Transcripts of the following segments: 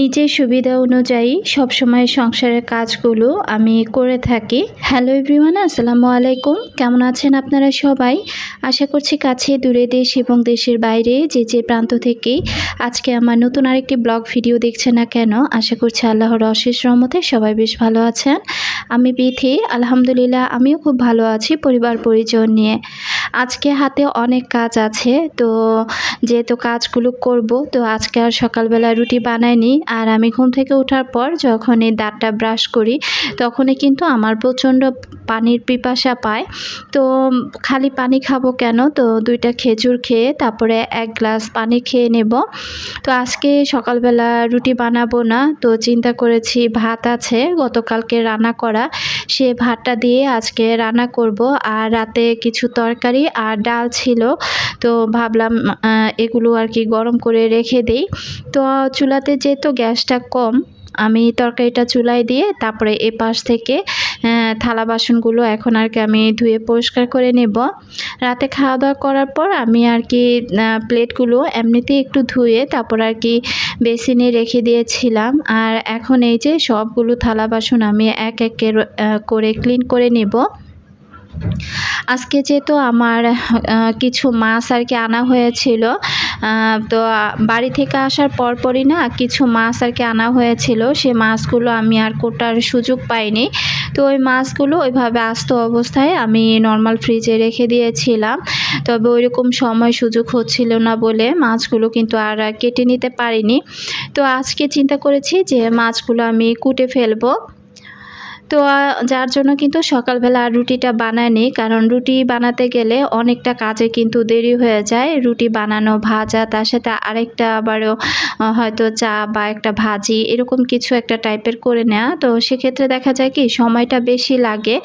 নিজের সুবিধা অনুযায়ী সবসময় সংসারের কাজগুলো আমি করে থাকি। হ্যালো এভরিওয়ান আসসালামু আলাইকুম। কেমন আছেন আপনারা সবাই? আশা করছি কাছে দূরে দেশ এবং দেশের বাইরে যে যে প্রান্ত থেকেই আজকে আমার নতুন আরেকটি ব্লগ ভিডিও দেখছে না কেন, আশা করছি আল্লাহর অশেষ রহমতে সবাই বেশ ভালো আছেন। আমি বিথি, আলহামদুলিল্লাহ আমিও খুব ভালো আছি পরিবার পরিজন নিয়ে। আজকে হাতে অনেক কাজ আছে, তো যেহেতু কাজগুলো করব, তো আজকে আর সকালবেলা রুটি বানাইনি আর আমি ঘুম থেকে ওঠার পর যখন এই দাঁতটা ব্রাশ করি, তখনই কিন্তু আমার প্রচণ্ড পানির পিপাসা পায়। তো খালি পানি খাব কেন? তো দুইটা খেজুর খেয়ে তারপরে এক গ্লাস পানি খেয়ে নেব। তো আজকে সকালবেলা রুটি বানাবো না, তো চিন্তা করেছি ভাত আছে, গতকালকে রান্না করা। সে ভাতটা দিয়ে আজকে রান্না করব। আর রাতে কিছু তরকারি আর ডাল ছিল, তো ভাবলাম এগুলো আর কি গরম করে রেখে দিই। তো চুলাতে যেহেতু গ্যাসটা কম, আমি তরকারিটা চুলায় দিয়ে তারপরে এ পাশ থেকে থালা বাসনগুলো এখন আর কি আমি ধুয়ে পরিষ্কার করে নেব। রাতে খাওয়া দাওয়া করার পর আমি আর কি প্লেটগুলো এমনিতেই একটু ধুয়ে তারপর আর কি বেসিনে রেখে দিয়েছিলাম। আর এখন এই যে সবগুলো থালা বাসন আমি এক এক করে ক্লিন করে নেব। আজকে যেহেতু আমার কিছু মাছ আর কি আনা হয়েছিল তো বাড়ি থেকে আসার পরপরই না কিছু মাছ আর কি আনা হয়েছিল। সে মাছগুলো আমি আর কোটার সুযোগ পাইনি। তো ওই মাছগুলো ওইভাবে আস্ত অবস্থায় আমি নর্মাল ফ্রিজে রেখে দিয়েছিলাম। তবে ওইরকম সময় সুযোগ হচ্ছিল না বলে মাছগুলো কিন্তু আর কেটে নিতে পারিনি। তো আজকে চিন্তা করেছি যে মাছগুলো আমি কুটে ফেলব। তো যার জন্য কিন্তু সকালবেলা আর রুটিটা বানায়নি। কারণ রুটি বানাতে গেলে অনেকটা কাজে কিন্তু দেরি হয়ে যায়। রুটি বানানো, ভাজা, তার সাথে আরেকটা আবারও হয়তো চা বা একটা ভাজি এরকম কিছু একটা টাইপের করে নেওয়া তো সেক্ষেত্রে দেখা যায় কি, সময়টা বেশি লাগে।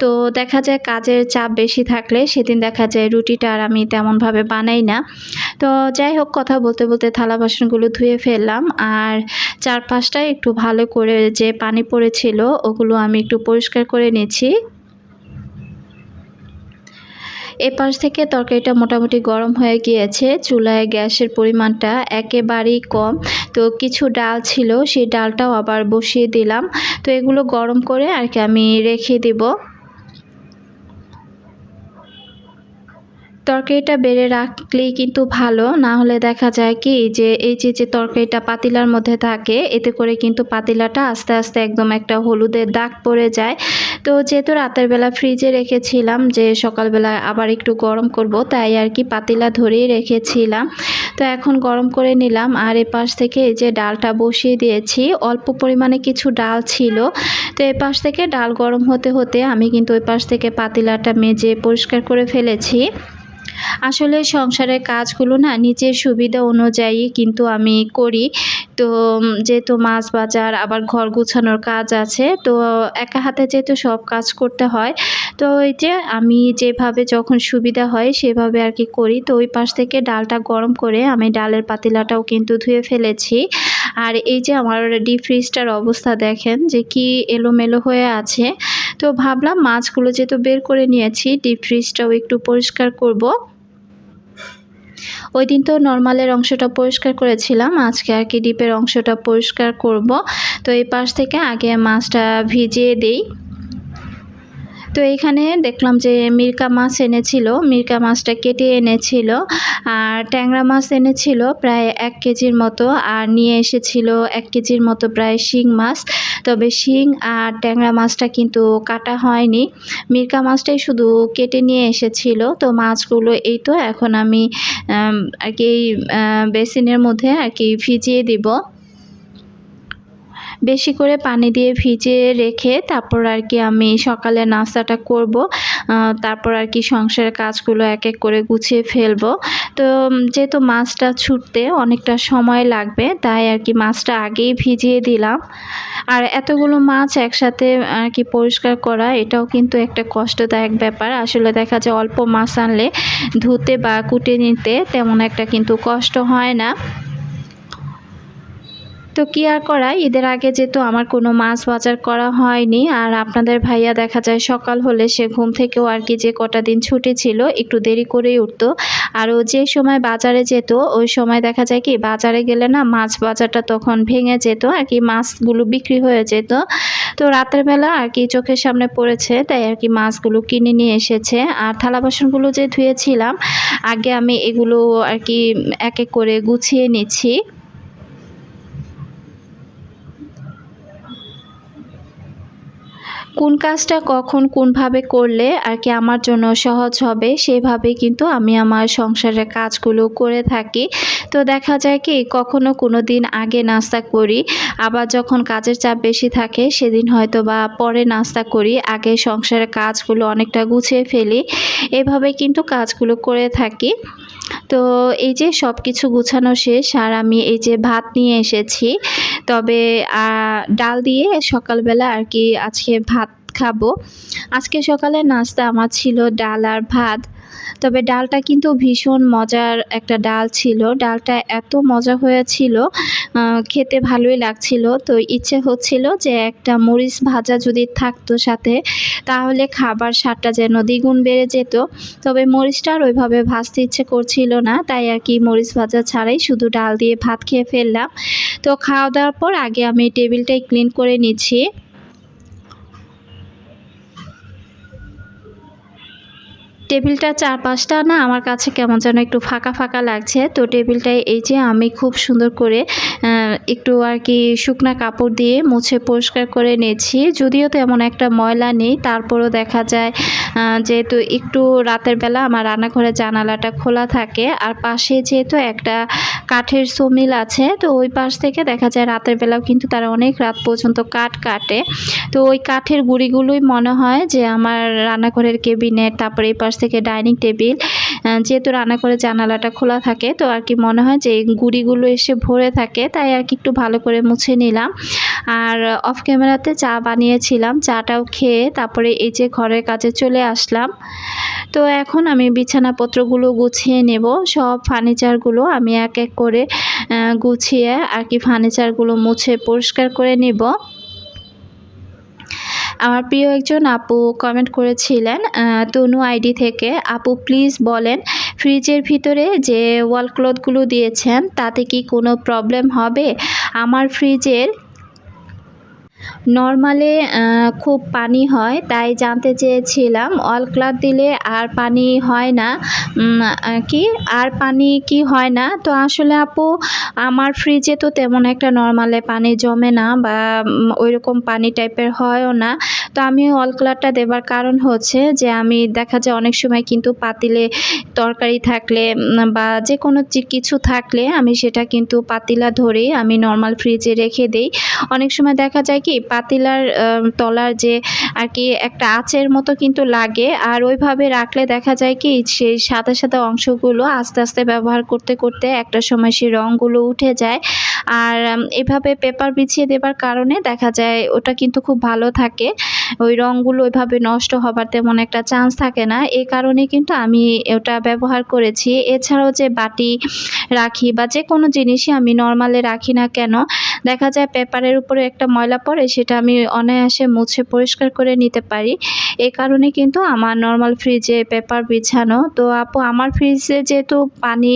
তো দেখা যায় কাজের চাপ বেশি থাকলে সেদিন দেখা যায় রুটিটা আর আমি তেমনভাবে বানাই না। তো যাই হোক, কথা বলতে বলতে থালা বাসনগুলো ধুয়ে ফেললাম। আর চারপাশটা একটু ভালো করে যে পানি পড়েছিল, ওগুলো আমি একটু পরিষ্কার করে নিয়েছি। এপাশ থেকে তরকারিটা মোটামুটি গরম হয়ে গিয়েছে। চুলায় গ্যাসের পরিমাণটা একেবারেই কম। তো কিছু ডাল ছিল, সেই ডালটাও আবার বসিয়ে দিলাম। তো এগুলো গরম করে আর কি আমি রেখে দিব। তরকারিটা বেড়ে রাখলেই কিন্তু ভালো। না হলে দেখা যায় কি যে এই যে যে তরকারিটা পাতিলার মধ্যে থাকে, এতে করে কিন্তু পাতিলাটা আস্তে আস্তে একদম একটা হলুদের দাগ পড়ে যায়। তো যেহেতু রাতের বেলা ফ্রিজে রেখেছিলাম যে সকালবেলা আবার একটু গরম করব, তাই আর কি পাতিলা ধরেই রেখেছিলাম। তো এখন গরম করে নিলাম আর এপাশ থেকে এই যে ডালটা বসিয়ে দিয়েছি। অল্প পরিমাণে কিছু ডাল ছিল। তো এপাশ থেকে ডাল গরম হতে হতে আমি কিন্তু ওই পাশ থেকে পাতিলাটা মেজে পরিষ্কার করে ফেলেছি। আসলে সংসারের কাজগুলো না নিজের সুবিধা অনুযায়ী কিন্তু আমি করি। তো যেহেতু মাছ বাজার, আবার ঘর গুছানোর কাজ আছে, তো একা হাতে যেহেতু সব কাজ করতে হয় তো ওই যে আমি যেভাবে যখন সুবিধা হয় সেভাবে আর কি করি। তো ওই পাশ থেকে ডালটা গরম করে আমি ডালের পাতিলাটাও কিন্তু ধুয়ে ফেলেছি। আর এই যে আমার ডিপ ফ্রিজটার অবস্থা দেখেন যে কি এলোমেলো হয়ে আছে। তো ভাবলাম মাছগুলো যেহেতু বের করে নিয়েছি ডিপ ফ্রিজটাও একটু পরিষ্কার করব। ওই দিন তো নর্মালের অংশটা পরিষ্কার করেছিলাম, আজকে আর কি ডিপের অংশটা পরিষ্কার করব। তো এই পাশ থেকে আগে মাছটা ভিজিয়ে দিই। তো এখানে দেখলাম যে মিরকা মাছ এনেছিল, মিরকা মাছটা কেটে এনেছিল, আর ট্যাংরা মাছ এনেছিল প্রায় এক কেজির মতো, আর নিয়ে এসেছিল এক কেজির মতো প্রায় শিং মাছ। তবে শিং আর ট্যাংরা মাছটা কিন্তু কাটা হয়নি। মিরকা মাছটাই শুধু কেটে নিয়ে এসেছিল। তো মাছগুলো এই তো, এখন আমি আর কি বেসিনের মধ্যে আর কি ভিজিয়ে দিব। বেশি করে পানি দিয়ে ভিজিয়ে রেখে তারপর আর কি আমি সকালে নাস্তাটা করব। তারপর আর কি সংসারের কাজগুলো এক এক করে গুছিয়ে ফেলব। তো যেহেতু মাছটা ছুটতে অনেকটা সময় লাগবে, তাই আর কি মাছটা আগেই ভিজিয়ে দিলাম। আর এতগুলো মাছ একসাথে আর কি পরিষ্কার করা, এটাও কিন্তু একটা কষ্টদায়ক ব্যাপার। আসলে দেখা যায় অল্প মাছ আনলে ধুতে বা কুটে নিতে তেমন একটা কিন্তু কষ্ট হয় না। তো কি আর করা ঈদের আগে যেহেতু আমার কোনো মাছ বাজার করা হয়নি, আর আপনাদের ভাইয়া দেখা যায় সকাল হলে সে ঘুম থেকেও আর কি যে কটা দিন ছুটি ছিল, একটু দেরি করেই উঠতো। আর ও যে সময় বাজারে যেত, ওই সময় দেখা যায় কি বাজারে গেলে না মাছ বাজারটা তখন ভেঙে যেত, আর কি মাছগুলো বিক্রি হয়ে যেত। তো রাতের বেলা আর কি চোখের সামনে পড়েছে, তাই আর কি মাছগুলো কিনে নিয়ে এসেছে। আর থালা বাসনগুলো যে ধুয়েছিলাম, আগে আমি এগুলো আর কি এক এক করে গুছিয়ে নিচ্ছি। কোন কাজটা কখন কোনভাবে করলে আর কি আমার জন্য সহজ হবে সেভাবে কিন্তু আমি আমার সংসারের কাজগুলো করে থাকি। তো দেখা যায় কি কখনো কোনো দিন আগে নাস্তা করি, আবার যখন কাজের চাপ বেশি থাকে সেদিন হয়তো বা পরে নাস্তা করি, আগে সংসারের কাজগুলো অনেকটা গুছিয়ে ফেলি। এভাবে কিন্তু কাজগুলো করে থাকি। তো এই যে সব কিছু গুছানো শেষ, আর আমি এই যে ভাত নিয়ে এসেছি, তবে ডাল দিয়ে সকালবেলা আর কি আজকে ভাত খাব। আজকে সকালে নাস্তা আমার ছিল ডাল আর ভাত। তবে ডালটা কিন্তু ভীষণ মজার একটা ডাল ছিল। ডালটা এত মজা হয়েছিল খেতে ভালোই লাগছিল। তো ইচ্ছে হচ্ছিল যে একটা মরিচ ভাজা যদি থাকতো সাথে, তাহলে খাবার স্বাদটা যেন দ্বিগুণ বেড়ে যেত। তবে মরিচটা আর ওইভাবে ভাজতে ইচ্ছে করছিল না, তাই আর কি মরিচ ভাজা ছাড়াই শুধু ডাল দিয়ে ভাত খেয়ে ফেললাম। তো খাওয়া দাওয়ার পর আগে আমি টেবিলটাই ক্লিন করে নিচ্ছি। টেবিলটা চারপাশটা না আমার কাছে কেমন যেন একটু ফাঁকা ফাঁকা লাগছে। তো টেবিলটায় এই যে আমি খুব সুন্দর করে একটু আর কি শুকনা কাপড় দিয়ে মুছে পরিষ্কার করে নিয়েছি। যদিও তেমন একটা ময়লা নেই, তারপরও দেখা যায় যেহেতু একটু রাতের বেলা আমার রান্নাঘরের জানালাটা খোলা থাকে আর পাশে যেহেতু একটা কাঠের সমিল আছে, তো ওই পাশ থেকে দেখা যায় রাতের বেলাও কিন্তু তারা অনেক রাত পর্যন্ত কাঠ কাটে। তো ওই কাঠের গুঁড়িগুলোই মনে হয় যে আমার রান্নাঘরের কেবিনেট তারপরে এই পাশ থেকে ডাইনিং টেবিল যেহেতু রান্না করে জানালাটা খোলা থাকে, তো আর কি মনে হয় যে গুড়িগুলো এসে ভরে থাকে, তাই আর কি একটু ভালো করে মুছে নিলাম। আর অফ ক্যামেরাতে চা বানিয়েছিলাম, চাটাও খেয়ে তারপরে এই যে ঘরের কাছে চলে আসলাম। তো এখন আমি বিছানাপত্রগুলো গুছিয়ে নেব, সব ফার্নিচারগুলো আমি এক এক করে গুছিয়ে আর কি ফার্নিচারগুলো মুছে পরিষ্কার করে নেব। আমার প্রিয় একজন আপু কমেন্ট করেছিলেন তনু আইডি থেকে, আপু প্লিজ বলেন ফ্রিজের ভিতরে যে ওয়াল ক্লথগুলো দিয়েছেন, তাতে কি কোনো প্রবলেম হবে? আমার ফ্রিজের নর্মালে খুব পানি হয়, তাই জানতে চেয়েছিলাম অল ক্লাথ দিলে আর পানি হয় না। কি? আর পানি কি হয় না? তো আসলে আপু, আমার ফ্রিজে তো তেমন একটা নর্মালে পানি জমে না বা ওই রকম পানি টাইপের হয়ও না। তো আমি অল ক্লাথটা দেবার কারণ হচ্ছে যে, আমি দেখা যায় অনেক সময় কিন্তু পাতিলে তরকারি থাকলে বা যে কোনো কিছু থাকলে আমি সেটা কিন্তু পাতিলা ধরেই আমি নর্মাল ফ্রিজে রেখে দিই। অনেক সময় দেখা যায় কি পাতিলার তলার যে আর কি একটা আঁচের মতো কিন্তু লাগে। আর ওইভাবে রাখলে দেখা যায় কি, সেই সাদা সাদা অংশগুলো আস্তে আস্তে ব্যবহার করতে করতে একটা সময় সেই রঙগুলো উঠে যায়। আর এভাবে পেপার বিছিয়ে দেবার কারণে দেখা যায় ওটা কিন্তু খুব ভালো থাকে। ওই রঙগুলো ওইভাবে নষ্ট হবার তেমন একটা চান্স থাকে না। এই কারণে কিন্তু আমি ওটা ব্যবহার করেছি। এছাড়াও যে বাটি রাখি বা যে কোনো জিনিসই আমি নর্মালে রাখি না কেন, দেখা যায় পেপারের উপরে একটা ময়লা পড়ে সেটা আমি অনায়াসে মুছে পরিষ্কার করে নিতে পারি। এ কারণে কিন্তু আমার নর্মাল ফ্রিজে পেপার বিছানো। তো আপু, আমার ফ্রিজে যেহেতু পানি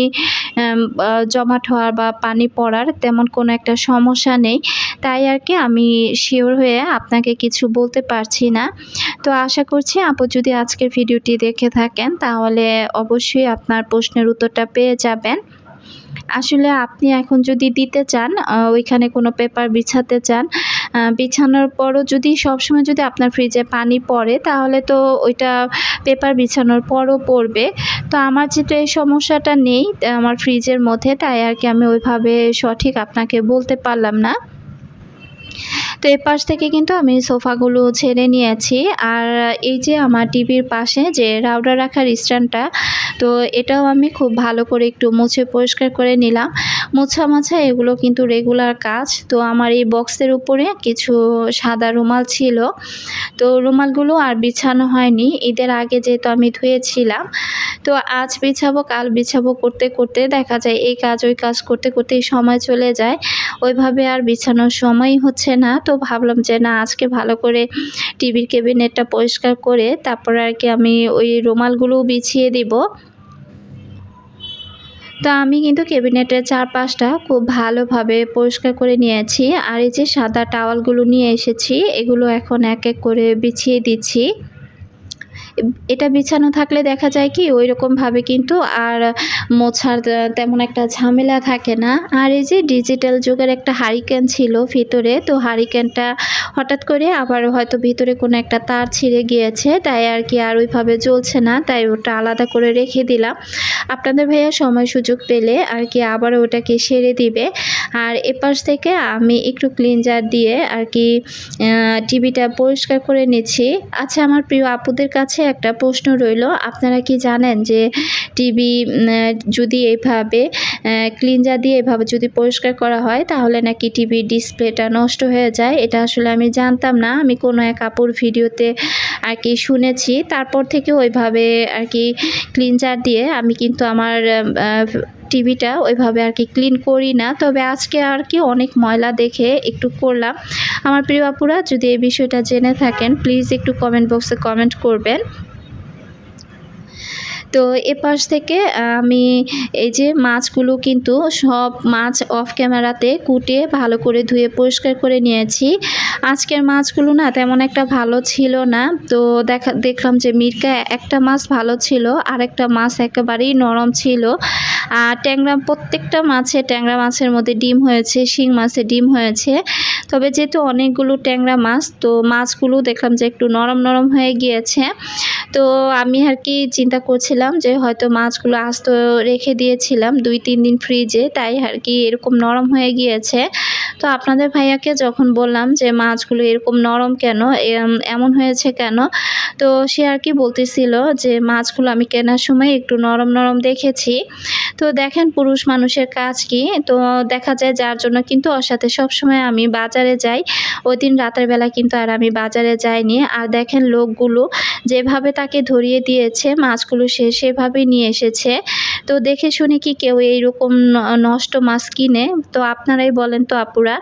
জমাট হওয়ার বা পানি পড়ার তেমন কোনো একটা সমস্যা নেই। তাই আর কি আমি শিওর হয়ে আপনাকে কিছু বলতে পারছি না। তো আশা করছি আপু যদি আজকের ভিডিওটি দেখে থাকেন, তাহলে অবশ্যই আপনার প্রশ্নের উত্তরটা পেয়ে যাবেন। আসলে আপনি এখন যদি দিতে চান ওইখানে কোনো পেপার বিছাতে চান বিছানোর পরও যদি সবসময় যদি আপনার ফ্রিজে পানি পড়ে, তাহলে তো ওইটা পেপার বিছানোর পরও পড়বে। তো আমার যেহেতু এই সমস্যাটা নেই, আমার ফ্রিজের মধ্যে, তাই আর কি আমি ওইভাবে সঠিক আপনাকে বলতে পারলাম না। তো এ পাশ থেকে কিন্তু আমি সোফাগুলো ছেড়ে নিয়েছি। আর এই যে আমার টিভির পাশে যে রাউডার রাখার স্ট্যান্ডটা, তো এটাও আমি খুব ভালো করে একটু মুছে পরিষ্কার করে নিলাম। মোছা মোছা এগুলো কিন্তু রেগুলার কাজ। তো আমার এই বক্সের উপরে কিছু সাদা রুমাল ছিল। তো রুমালগুলো আর বিছানো হয়নি। ঈদের আগে যেহেতু আমি ধুয়েছিলাম, তো আজ বিছাবো, কাল বিছাবো করতে করতে দেখা যায় এই কাজ, ওই কাজ করতে করতেই সময় চলে যায়। ওইভাবে আর বিছানোর সময়ই হচ্ছে না। তো ভাবলাম যে না, আজকে ভালো করে টিভির কেবিনেটটা পরিষ্কার করে তারপর আর কি আমি ওই রুমালগুলোও বিছিয়ে দিব। তো আমি কিন্তু ক্যাবিনেটের চারপাশটা খুব ভালোভাবে পরিষ্কার করে নিয়েছি। আর এই যে সাদা টাওয়ালগুলো নিয়ে এসেছি, এগুলো এখন এক এক করে বিছিয়ে দিচ্ছি। এটা বিছানো থাকলে দেখা যায় কি ওই রকমভাবে কিন্তু আর মোছার তেমন একটা ঝামেলা থাকে না। আর এই যে ডিজিটাল যুগের একটা হারিকেন ছিল ভিতরে, তো হারিকেনটা হঠাৎ করে আবার হয়তো ভিতরে কোনো একটা তার ছিঁড়ে গিয়েছে, তাই আর কি আর ওইভাবে জ্বলছে না, তাই ওটা আলাদা করে রেখে দিলাম। আপনাদের ভাইয়া সময় সুযোগ পেলে আর কি আবার ওটাকে সেরে দিবে। আর এপাশ থেকে আমি একটু ক্লিনজার দিয়ে আর কি টিভিটা পরিষ্কার করে নিচ্ছি। আচ্ছা আমার প্রিয় আপুদের কাছে একটা প্রশ্ন রইল। আপনারা কি জানেন যে টিভি যদি এইভাবে ক্লিনজার দিয়ে এভাবে যদি পরিষ্কার করা হয়, তাহলে নাকি টিভির ডিসপ্লেটা নষ্ট হয়ে যায়? এটা আসলে আমি জানতাম না। আমি কোনো এক আপুর ভিডিওতে আর কি শুনেছি। তারপর থেকে ওইভাবে আর কি ক্লিনজার দিয়ে আমি কিন্তু আমার টিভিটা ওইভাবে আর কি ক্লিন করি না। তবে আজকে আর কি অনেক ময়লা দেখে একটু করলাম। আমার প্রিয় আপুরা, যদি এই বিষয়টা জেনে থাকেন প্লিজ একটু কমেন্ট বক্সে কমেন্ট করবেন। তো এপাশ থেকে আমি এই যে মাছগুলো কিন্তু সব মাছ অফ ক্যামেরাতে কুটে ভালো করে ধুয়ে পরিষ্কার করে নিয়েছি। আজকের মাছগুলো না তেমন একটা ভালো ছিল না। তো দেখা, দেখলাম যে মির্কা একটা মাছ ভালো ছিল আর একটা মাছ একেবারেই নরম ছিল। ট্যাংরা, প্রত্যেকটা মাছে ট্যাংরা মাছের মধ্যে ডিম হয়েছে, শিং মাছে ডিম হয়েছে। তবে যেহেতু অনেকগুলো ট্যাংরা মাছ, তো মাছগুলো দেখলাম যে একটু নরম নরম হয়ে গিয়েছে। তো আমি আর কি চিন্তা করছিলাম যে হয়তো মাছগুলো আস্ত রেখে দিয়েছিলাম দুই, তিন দিন ফ্রিজে, তাই আর কি এরকম নরম হয়ে গিয়েছে। তো আপনাদের ভাইয়াকে যখন বললাম যে মাছগুলো এরকম নরম কেন এমন হয়েছে কেন, তো সে আর কি বলতেছিল যে মাছগুলো আমি কেনার সময় একটু নরম নরম দেখেছি। তো দেখেন পুরুষ মানুষের কাজ কি? তো দেখা যায় যার জন্য কিন্তু ওর সাথে সবসময় আমি বাজারে যাই। ওই দিন রাতের বেলা কিন্তু আর আমি বাজারে যাইনি। আর দেখেন লোকগুলো যেভাবে তাকে ধরিয়ে দিয়েছে, মাছগুলো সে সেভাবে নিয়ে এসেছে। তো দেখে শুনে কি কেউ এইরকম নষ্ট মাছ কিনে? তো আপনারাই বলেন তো আপুরা।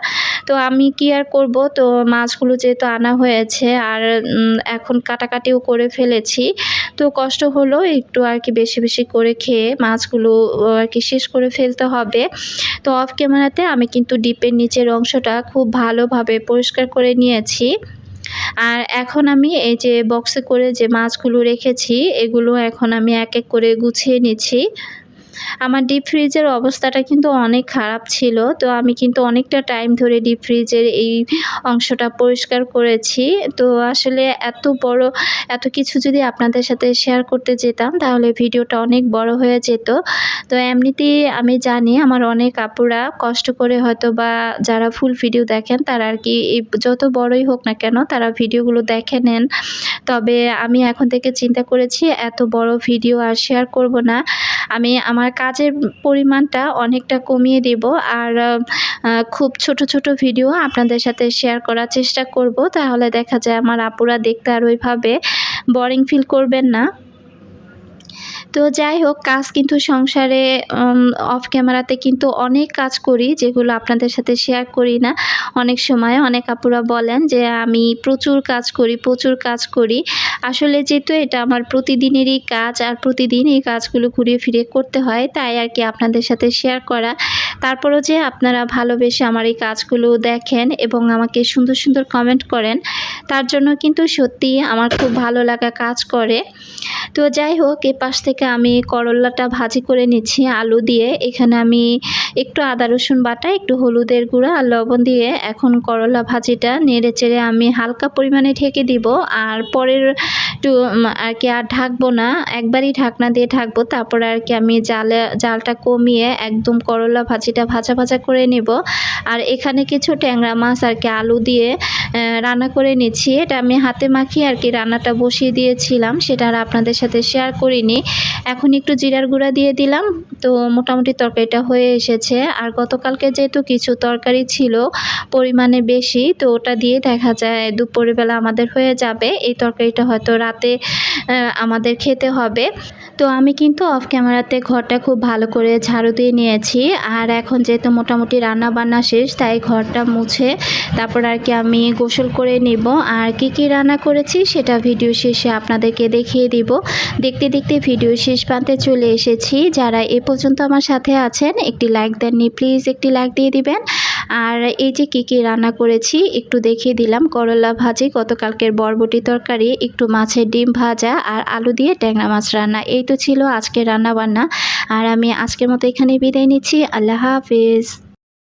তো আমি কি আর করব? তো মাছগুলো যেহেতু আনা হয়েছে আর এখন কাটাকাটিও করে ফেলেছি। তো কষ্ট হলো একটু আর কি বেশি বেশি করে খেয়ে মাছগুলো আর কি শেষ করে ফেলতে হবে। তো অফ ক্যামেরাতে আমি কিন্তু ডিপের নিচের অংশটা খুব ভালোভাবে পরিষ্কার করে নিয়েছি। আর এখন আমি এই যে বক্সে করে যে মাছগুলো রেখেছি, এগুলো এখন আমি এক এক করে গুছিয়ে নিচ্ছি। আমার ডিপ ফ্রিজের অবস্থাটা কিন্তু অনেক খারাপ ছিল। তো আমি কিন্তু অনেকটা টাইম ধরে ডিপ ফ্রিজের এই অংশটা পরিষ্কার করেছি। তো আসলে এত বড়, এত কিছু যদি আপনাদের সাথে শেয়ার করতে যেতাম, তাহলে ভিডিওটা অনেক বড় হয়ে যেত। তো এমনিতেই আমি জানি আমার অনেক আপুরা কষ্ট করে হয়তো বা যারা ফুল ভিডিও দেখেন, তারা আর কি যত বড়ই হোক না কেন, তারা ভিডিওগুলো দেখে নেন। তবে আমি এখন থেকে চিন্তা করেছি, এত বড় ভিডিও আর শেয়ার করব না। আমি আমার কাজের পরিমাণটা অনেকটা কমিয়ে দেব। আর খুব ছোট ছোট ভিডিও আপনাদের সাথে শেয়ার করার চেষ্টা করব। তাহলে দেখা যায় আমার আপুরা দেখতে আর ওইভাবে বোরিং ফিল করবেন না। তো যাই হোক, কাজ কিন্তু সংসারে অফ ক্যামেরাতে কিন্তু অনেক কাজ করি, যেগুলো আপনাদের সাথে শেয়ার করি না। অনেক সময় অনেক আপুরা বলেন যে, আমি প্রচুর কাজ করি, প্রচুর কাজ করি। আসলে যেহেতু এটা আমার প্রতিদিনেরই কাজ, আর প্রতিদিন এই কাজগুলো ঘুরিয়ে ফিরে করতে হয়, তাই আর কি আপনাদের সাথে শেয়ার করা। তারপরও যে আপনারা ভালোবেসে আমার এই কাজগুলো দেখেন এবং আমাকে সুন্দর সুন্দর কমেন্ট করেন, তার জন্য কিন্তু সত্যি আমার খুব ভালো লাগা কাজ করে। তো যাই হোক এ পাশ থেকে আমি করলাটা ভাজি করে নিচ্ছি, আলু দিয়ে। এখানে আমি একটু আদা, রসুন বাটা, একটু হলুদের গুঁড়া আর লবণ দিয়ে এখন করলা ভাজিটা নেড়ে চেড়ে আমি হালকা পরিমাণে ঢেকে দিব। আর পরের একটু আর কি আর ঢাকবো না, একবারই ঢাকনা দিয়ে ঢাকবো। তারপরে আর কি আমি জালে, জালটা কমিয়ে একদম করলা ভাজিটা ভাজা ভাজা করে নেব। আর এখানে কিছু ট্যাংরা মাছ আর কি আলু দিয়ে রান্না করে নিচ্ছি। এটা আমি হাতে মাখিয়ে আর কি রান্নাটা বসিয়ে দিয়েছিলাম, সেটা আর আপনাদের সাথে শেয়ার করিনি। এখন একটু জিরার গুঁড়া দিয়ে দিলাম। তো মোটামুটি তরকারিটা হয়ে এসেছে। আর গতকালকে যেহেতু কিছু তরকারি ছিল পরিমাণে বেশি, তো ওটা দিয়ে দেখা যায় দুপুরবেলা আমাদের হয়ে যাবে। এই তরকারিটা হয়তো রাতে আমাদের খেতে হবে। তো আমি কিন্তু অফ ক্যামেরাতে ঘরটা খুব ভালো করে ঝাড়ু দিয়ে নিয়েছি। আর এখন যেহেতু মোটামুটি রান্না বান্না শেষ, তাই ঘরটা মুছে তারপর আর কি আমি গোসল করে নিব। আর কি কি রান্না করেছি সেটা ভিডিও শেষে আপনাদেরকে দেখিয়ে দিব। দেখতে দেখতে ভিডিও শেষ প্রান্তে চলে এসেছি। যারা এ পর্যন্ত আমার সাথে আছেন, একটি লাইক দেননি প্লিজ একটি লাইক দিয়ে দিবেন। আর এই যে কী কী রান্না করেছি, একটু দেখিয়ে দিলাম। করলা ভাজি, গতকালকের বরবটি তরকারি, একটু মাছের ডিম ভাজা আর আলু দিয়ে ট্যাংরা মাছ রান্না। এই তো ছিল আজকের রান্না বান্না আর আমি আজকের মতো এখানে বিদায় নিচ্ছি। আল্লাহ হাফিজ।